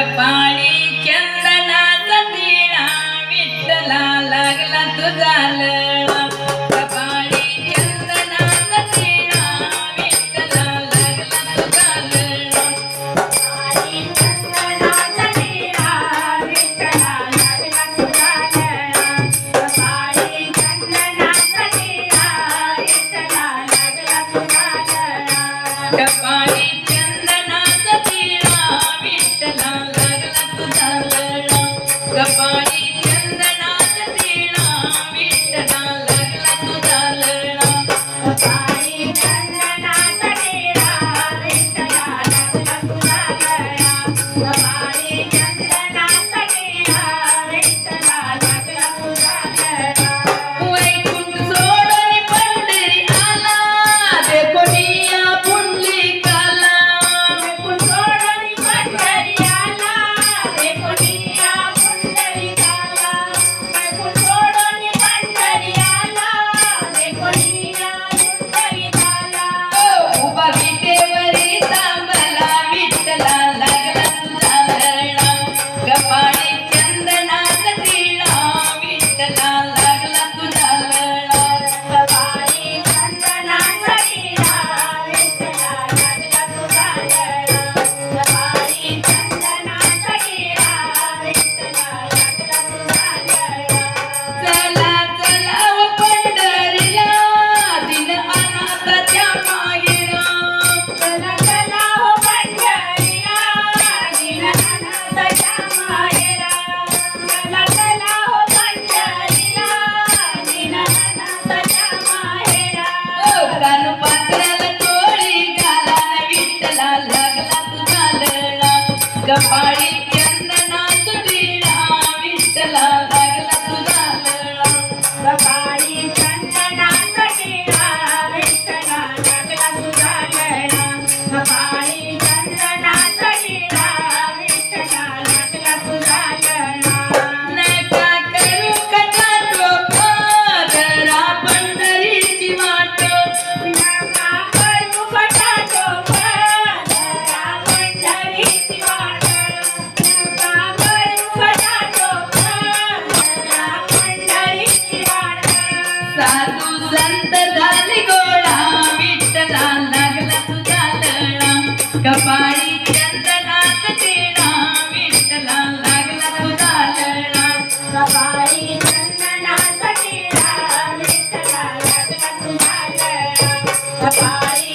पाळी चंदनाचा दिणा विठ्ठला लागला तुझा लळा तुझा लळा कपाळी चंदनाचा दिणा विठ्ठला लागला तुझा लळा कपाळी चंदनाचा दिणा विठ्ठला Bye. कपाळी चंदनाच वीणा विठ्ठला लागला तुझा कपाळी चंदनाच वीणा विठ्ठला लागला तुझा कपाळी Bye.